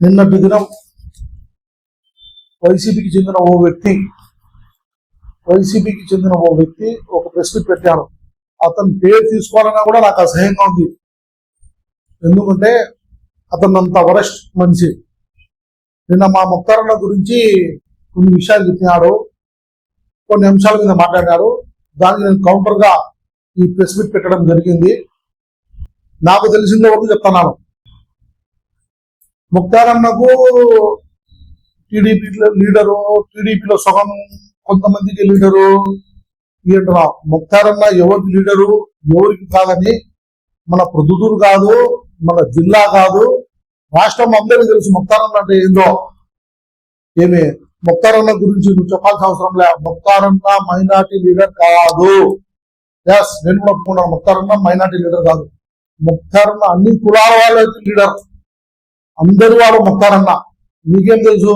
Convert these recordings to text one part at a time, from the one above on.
నిన్నటి దినం వైసీపీకి చెందిన ఓ వ్యక్తి వైసీపీకి చెందిన ఓ వ్యక్తి ఒక ప్రెస్ పెట్టాను పెట్టారు. అతని పేరు తీసుకోవాలన్నా కూడా నాకు అసహ్యంగా ఉంది. ఎందుకంటే అతను అంత వరస్ట్ మనిషి. నిన్న మా ముక్తారన్న గురించి కొన్ని విషయాలు చెప్పినాడు కొన్ని అంశాల మీద మాట్లాడాడు దానికి నేను కౌంటర్గా ఈ ప్రెస్ మీట్ పెట్టడం జరిగింది. నాకు తెలిసిన వరకు చెప్తున్నాను. ముక్తారన్నకు టీడీపీలో లీడరు టీడీపీలో సగం కొంతమందికి లీడరు. ఏంటరా ముక్తారన్న ఎవరికి లీడరు? ఎవరికి కాదని మన ప్రొద్దుటూరు కాదు మన జిల్లా కాదు రాష్ట్రం అందరికీ తెలుసు ముక్తారన్న అంటే ఏందో. ఏమి? ముక్తారన్న గురించి నువ్వు చెప్పాల్సిన అవసరం లే. ముక్తారన్న మైనార్టీ లీడర్ కాదు. ఎస్ నేను కూడా ఒప్పుకున్నాను ముక్తారన్న మైనార్టీ లీడర్ కాదు. ముక్తారన్న అన్ని కులాల వాళ్ళ లీడర్. అందరు వాళ్ళు మొక్కారన్న నీకేం తెలుసు?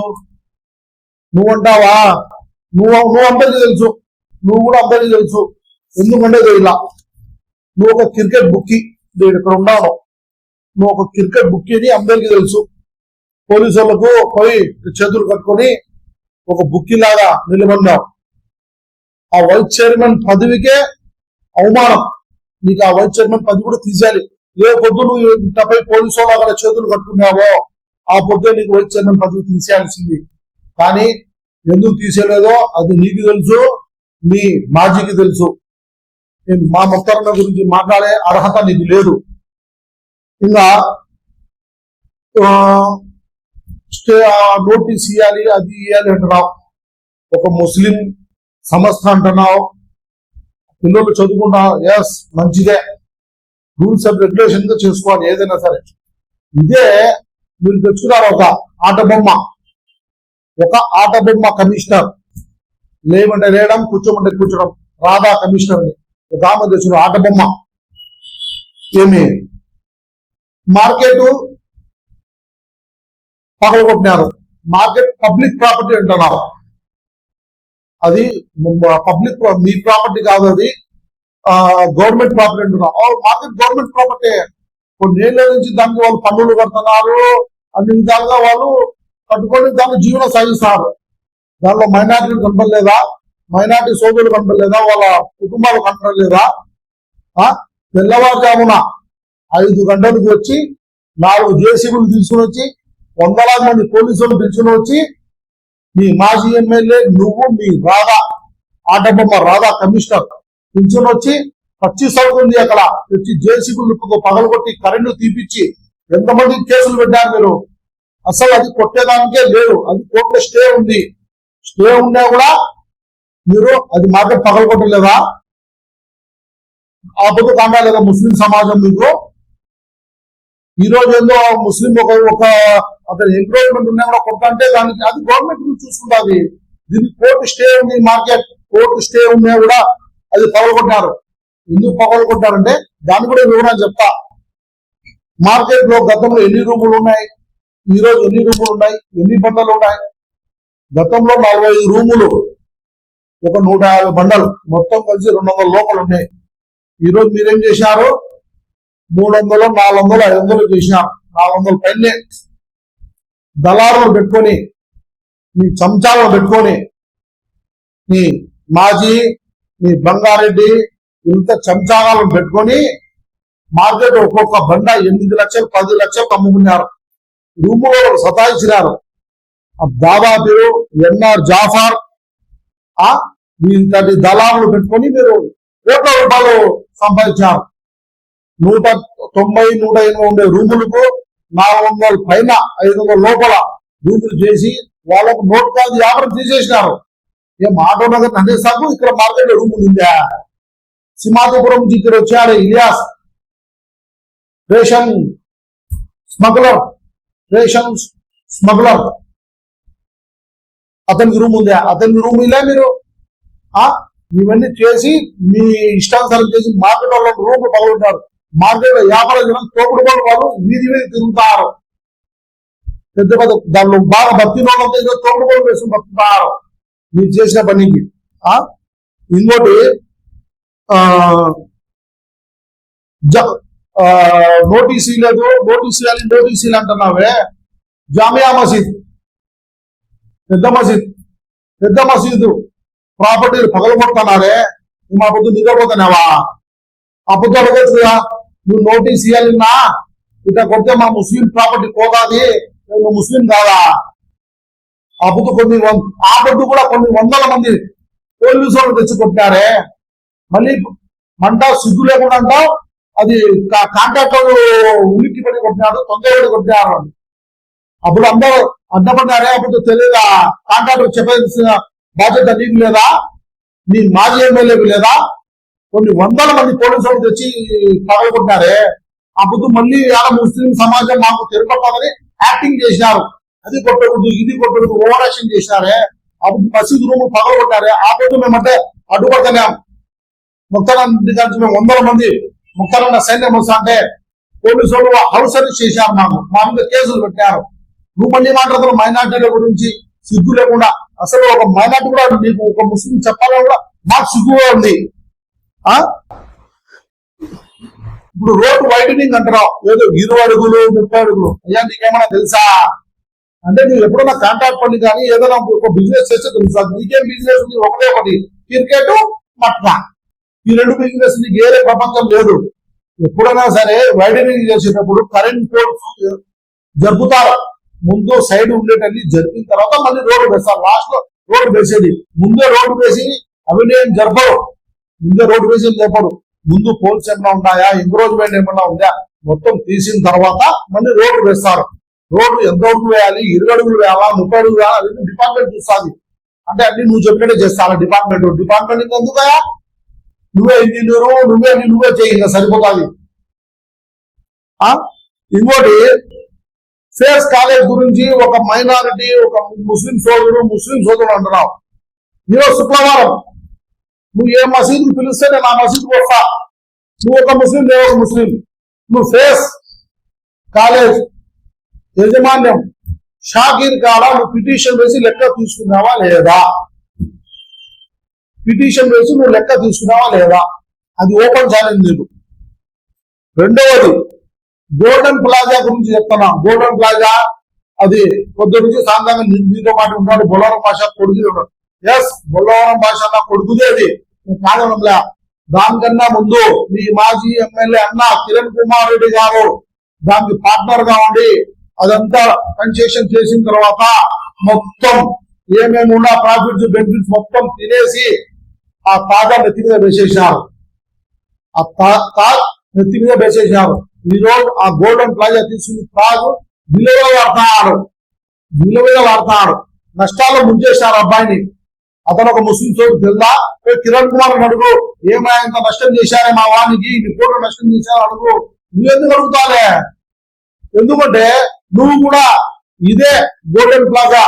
నువ్వు అంటావా నువ్వు నువ్వు అందరికీ తెలుసు. నువ్వు కూడా అందరికీ తెలుసు. ఎందుకంటే ఇలా. నువ్వు ఒక క్రికెట్ బుక్కి నేను ఇక్కడ ఉన్నాను. నువ్వు ఒక క్రికెట్ బుక్కి అని అందరికీ తెలుసు. పోలీసు వాళ్ళకు పోయి చేతులు కట్టుకొని ఒక బుక్కి లాగా నిలబడినావు ఆ వైస్ చైర్మన్ పదవికే అవమానం. నీకు ఆ వైస్ చైర్మన్ పదవి కూడా తీసేయాలి. ఏ పొద్దు నువ్వు ఇంతపై పోలీసు వాళ్ళ అక్కడ చేతులు కట్టుకున్నావో ఆ పొద్దు నీకు వచ్చిన పదవి తీసేయాల్సింది. కానీ ఎందుకు తీసేయలేదో అది నీకు తెలుసు మీ మాజీకి తెలుసు. నేను మా మొత్తం గురించి మాట్లాడే అర్హత నీకు లేదు. ఇంకా స్టే నోటీస్ ఇవ్వాలి అది ఇవ్వాలి అంటున్నావు. ఒక ముస్లిం సంస్థ అంటున్నావు. పిల్లలు చదువుకున్నావు ఎస్ మంచిదే. రూల్స్ అండ్ రెగ్యులేషన్గా చేసుకోవాలి ఏదైనా సరే. ఇదే మీరు తెచ్చుకున్నారు ఒక ఆట బొమ్మ. ఒక ఆట బొమ్మ కమిషనర్. లేమంటే లేయడం కూర్చోమంటే కూర్చోడం. రాధా కమిషనర్ని ఒక ఆమె తెచ్చిన ఆట బొమ్మ. ఏమి? మార్కెట్ పగలగొట్టినారు. మార్కెట్ పబ్లిక్ ప్రాపర్టీ అంటున్నారు. అది పబ్లిక్ మీ ప్రాపర్టీ కాదు అది. గవర్నమెంట్ ప్రాపర్టీ అంటున్నారు మార్కెట్ గవర్నమెంట్ ప్రాపర్టీ కొన్నేళ్ళ నుంచి దానికి వాళ్ళు పన్నులు కడుతున్నారు అన్ని విధాలుగా వాళ్ళు కట్టుకొని దాన్ని జీవనం సాగిస్తున్నారు దానిలో మైనార్టీలు కనపడలేదా? మైనార్టీ సోదరులు కనపడలేదా? వాళ్ళ కుటుంబాలు కనపడలేదా? ఆ? తెల్లవారుజామున ఐదు గంటలకు వచ్చి నాలుగు జేసీబీలు తీసుకుని వచ్చి వందలాది మంది పోలీసులు పిలుచుకుని వచ్చి మీ మాజీ ఎమ్మెల్యే నువ్వు మీ రాధా ఆటబొమ్మ రాధా కమిషనర్ పింఛన్ వచ్చి పచ్చి సౌకుంది అక్కడ. వచ్చి జేసీబీలు పగలగొట్టి కరెంటు తీపిచ్చి ఎంతమంది కేసులు పెట్టారు మీరు? అసలు అది కొట్టేదానికే లేదు. అది కోర్టులో స్టే ఉంది. స్టే ఉన్నా కూడా మీరు అది మార్కెట్ పగలగొట్టలేదా ఆ కాండా లేదా ముస్లిం సమాజం మీకు? ఈ రోజు ఏందో ముస్లిం ఒక ఒక అతని ఎంక్రోచ్మెంట్ ఉన్నా కూడా కొట్టంటే దానికి అది గవర్నమెంట్ చూసుకుంటుంది. దీనికి కోర్టు స్టే ఉంది మార్కెట్ కోర్టు స్టే ఉన్నా కూడా అది పగలగొట్టారు. ఎందుకు పగలగొట్టారంటే దాన్ని కూడా వివరణ చెప్తా. మార్కెట్లో గతంలో ఎన్ని రూములు ఉన్నాయి? ఈ రోజు ఎన్ని రూములు ఉన్నాయి? ఎన్ని బండలు ఉన్నాయి? గతంలో నలభై ఐదు రూములు ఒక నూట యాభై బండలు మొత్తం కలిసి రెండు వందల లోపలు ఉన్నాయి. ఈ రోజు మీరేం చేశారు మూడు వందలు నాలుగు వందలు ఐదు వందలు చేసినారు. నాలుగు వందల పైనే. దళారులు పెట్టుకొని మీ చంచాలను పెట్టుకొని మీ మాజీ మీ బంగారెడ్డి ఇంత చంచాలను పెట్టుకొని మార్కెట్ ఒక్కొక్క బండ ఎనిమిది లక్షలు పది లక్షలు అమ్ముకున్నారు. రూములో సతాయించినారు ఆ దాదా పేరు ఎన్ఆర్ జాఫర్ ఆ ఇంతటి దళాలను పెట్టుకొని మీరు కోట్ల రూపాయలు సంపాదించారు నూట తొంభై నూట ఎనభై ఉండే రూములకు నాలుగు వందల పైన ఐదు వందల లోపల రూములు చేసి వాళ్ళకు నోట్ కాదు వ్యాపారం తీసేసినారు. ఏ ఆటో నగర్ నగేసాకు ఇక్కడ మార్కెట్ రూమ్ ఉందా నుంచి ఇక్కడ వచ్చాడు Ilyas. Ration smuggler ration smuggler. అతనికి రూమ్ ఉందా అతనికి రూమ్ ఇలా మీరు. ఆ? ఇవన్నీ చేసి మీ ఇష్టానుసారం చేసి మార్కెట్ వాళ్ళ రూమ్ పగలుంటారు మార్కెట్ వ్యాపారం జనం తోపుడు వాళ్ళు వీధి వీధి తిరుగుతారు. పెద్ద పెద్ద దానిలో బాగా భక్తి వాళ్ళంతా తోపుడు వాళ్ళు వేసుకుని బతుకుతారు. మీరు చేసిన పనికి. ఆ? ఇంకోటి ఆ జ- ఆ, నోటీస్ నోటీస్ ఇవ్వాలి నోటీస్ ఇవ్వాలి అంటున్నావే. జామియా మసీద్. పెద్ద మసీద్. పెద్ద మసీదు. ప్రాపర్టీలు పగలగొడుతున్నారే. నువ్వు మా పొద్దు నిద్రపోతున్నావా? ఆ పొద్దు అడగచ్చు నువ్వు నోటీస్ ఇవ్వాలన్నా ఇట్లా కొడితే మా ముస్లిం ప్రాపర్టీ పోతాది నువ్వు ముస్లిం కాదా? ఆ పొద్దు కొన్ని వం- ఆ బొడ్డు కూడా కొన్ని వందల మంది పోలీసు వాళ్ళు తెచ్చి కొట్టారే మళ్ళీ మంట సిగ్గు లేకుండా అంటాం అది కాంట్రాక్టర్ ఉనికి పడి కొట్టినాడు తొందరపడి కొట్టినారు అప్పుడు అందరూ అడ్డపడ్డారే అప్పుడు తెలియదా? కాంట్రాక్టర్ చెప్పాల్సిన బాధ్యత నీకు లేదా? నీ మాజీ ఎమ్మెల్యేకు లేదా? కొన్ని వందల మంది పోలీసులు తెచ్చి పగలగొట్టారే అప్పుడు మళ్ళీ ఆడ ముస్లిం సమాజం మాకు తిరగపడాలని యాక్టింగ్ చేసినారు. అది కొట్టకూడదు ఇది కొట్టకూడదు ఓవర్ యాక్షన్ చేసినారే అప్పుడు మసీదు రూమ్ పగలగొట్టారే ఆ పొద్దు మేమంటే అడ్డుపడుతున్నాం ముక్తానంద నుంచి మేము వందల మంది ముక్తానంద సైన్యం వస్తా అంటే పోలీసు వాళ్ళు హౌస్ అరెస్ట్ చేశారు మాకు. మా మీద కేసులు పెట్టారు. నువ్వు మళ్ళీ మాట్లాడుతున్నావు మైనార్టీల గురించి సిగ్గు లేకుండా. అసలు ఒక మైనార్టీ కూడా నీకు ఒక ముస్లిం చెప్పాలని కూడా నాకు సిగ్గుగా ఉంది. ఆ? ఇప్పుడు రోడ్డు వైడనింగ్ అంటారా? ఏదో ఇరవై అడుగులు ముప్పై అడుగులు. అయ్యా నీకేమైనా తెలుసా? అంటే నువ్వు ఎప్పుడైనా కాంటాక్ట్ పని కానీ ఏదైనా ఒక బిజినెస్ చేస్తే తెలుసు. నీకేం బిజినెస్ ఉంది ఒకటే ఒకటి. క్రికెట్ మట్నా. ఈ రెండు బిజినెస్ నీకు ఏరే ప్రపంచం లేదు. ఎప్పుడైనా సరే వైడనింగ్ చేసేటప్పుడు కరెంట్ పోల్స్ జరుపుతారు. ముందు సైడ్ ఉండేటన్ని జరిపిన తర్వాత మళ్ళీ రోడ్డు వేస్తారు. లాస్ట్లో రోడ్డు వేసేది. ముందే రోడ్డు వేసి అభినయం జరపరు. ముందే రోడ్డు వేసి జరపరు. ముందు పోల్స్ ఏమైనా ఉన్నాయా? ఎంక్రోచ్మెంట్ ఏమైనా ఉందా? మొత్తం తీసిన తర్వాత మళ్ళీ రోడ్డు వేస్తారు. రోడ్డు ఎంత అడుగులు వేయాలి? ఇరవై అడుగులు వేయాలా? ముప్పై అడుగులు వేయాలా? అది డిపార్ట్మెంట్ చూస్తుంది. అంటే అన్ని నువ్వు చెప్పినట్టే చేస్తాను డిపార్ట్మెంట్ డిపార్ట్మెంట్ ఎందుకయా నువ్వే ఇంజనీరు నువ్వే నువ్వే చేయి సరిపోతుంది. ఆ? ఇంకోటి ఫేస్ కాలేజ్ గురించి ఒక మైనారిటీ ఒక ముస్లిం సోదరుడు ముస్లిం సోదరుడు అంటున్నావు. ఈరోజు శుక్రవారం. నువ్వు ఏ మసీదు పిలిస్తే నేను ఆ మసీదు వస్తా. నువ్వు ఒక ముస్లిం నేను ఒక ముస్లిం. నువ్వు ఫేస్ కాలేజ్ యజమాన్యం షాకీర్ కాడ నువ్వు పిటిషన్ వేసి లెక్క తీసుకున్నావా లేదా? పిటిషన్ వేసి నువ్వు లెక్క తీసుకున్నావా లేదా? అది ఓపెన్ ఛాలెంజ్ నీకు. రెండవది గోల్డెన్ ప్లాజా గురించి చెప్తున్నా. గోల్డెన్ ప్లాజా అది కొద్ది నుంచి సాంతంగా మీతో పాటు ఉన్నాడు బొలవరం భాష కొడుకుది ఉన్నాడు. ఎస్ బొలవరం భాష నా కొడుకుదే అది. కాదనంలా దానికన్నా ముందు మీ మాజీ ఎమ్మెల్యే అన్న కిరణ్ కుమార్ రెడ్డి గారు దానికి పార్ట్నర్గా ఉండి అదంతా కన్సెషన్ చేసిన తర్వాత మొత్తం ఏమేమి ఉన్నా ప్రాఫిట్స్ బెనిఫిట్స్ మొత్తం తినేసి ఆ తాత నెత్తి మీద వేసేసినారు. ఆ తా- నెత్తి మీద వేసేసినారు. ఈ రోజు ఆ గోల్డెన్ ప్లాజా తీసుకుని తాగు విలువలో వాడుతున్నారు. విలువ వాడుతున్నారు. నష్టాలు ముంచేసినారు అబ్బాయిని. అతను ఒక ముస్లిం చోటు తెలుదా కిరణ్ కుమార్ అడుగు. ఏమైనా ఇంత నష్టం చేశారే మా వానికి? ఇన్ని కోట్లు నష్టం చేశారు అడుగు. నువ్వెందుకు అడుగుతాలే ఎందుకంటే నువ్వు కూడా ఇదే గోల్డెన్ ప్లాజా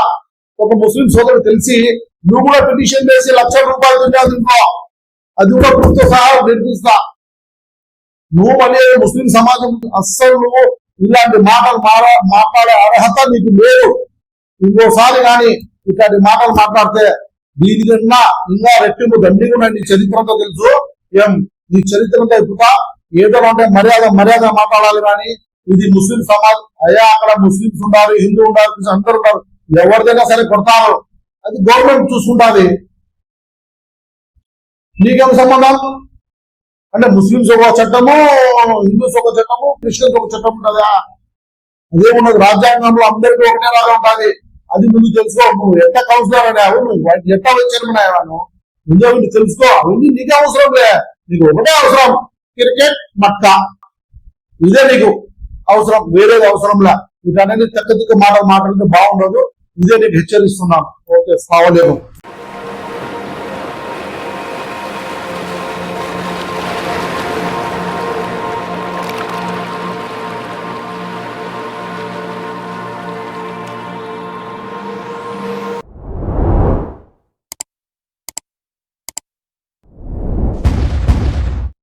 ఒక ముస్లిం సోదరుడు తెలిసి నువ్వు కూడా పిటిషన్ చేసి లక్ష రూపాయలు తిన్నావు ఇంట్లో అది కూడా ప్రభుత్వ సహా నేర్పిస్తా నువ్వు అనేది ముస్లిం సమాజం అస్సలు నువ్వు ఇలాంటి మాటలు మాడ- మాట్లాడే అర్హత నీకు లేదు. ఇంకోసారి కానీ ఇట్లాంటి మాటలు మాట్లాడితే దీనికన్నా ఇంకా రెట్టింపు దండిగా నీ చరిత్రతో తెలుసు. ఏం? నీ చరిత్రంతో ఎక్కుతా ఏదో అంటే మర్యాద మర్యాద మాట్లాడాలి కానీ ఇది ముస్లిం సమాజం. అయ్యా అక్కడ ముస్లింస్ ఉన్నారు హిందూ ఉన్నారు క్రిస్టియన్స్ ఉన్నారు ఎవరిదైనా సరే కొడతారు. అది గవర్నమెంట్ చూసుకుంటుంది. నీకేం సంబంధం? అంటే ముస్లింస్ ఒక చట్టము హిందూస్ ఒక చట్టము క్రిస్టియన్స్ ఒక చట్టం ఉంటుందా? అదేమున్నది? రాజ్యాంగంలో అందరికీ ఒకటే లాగా ఉంటుంది. అది ముందు తెలుసుకో. నువ్వు ఎంత కౌన్సిలర్ అనేవు నువ్వు వాటిని ఎట్లా వచ్చాను నువ్వు ముందు అవన్నీ తెలుసుకో. అవన్నీ నీకే అవసరం లే. నీకు ఒకటే అవసరం. క్రికెట్ మట్ట. ఇదే నీకు. అవసరం వేరేది అవసరం లా. వీటన్నీ అనేది తిక్క మాటలు మాట్లాడితే బాగుండదు. ఇదే నీకు హెచ్చరిస్తున్నాను. ఓకే సావలేదు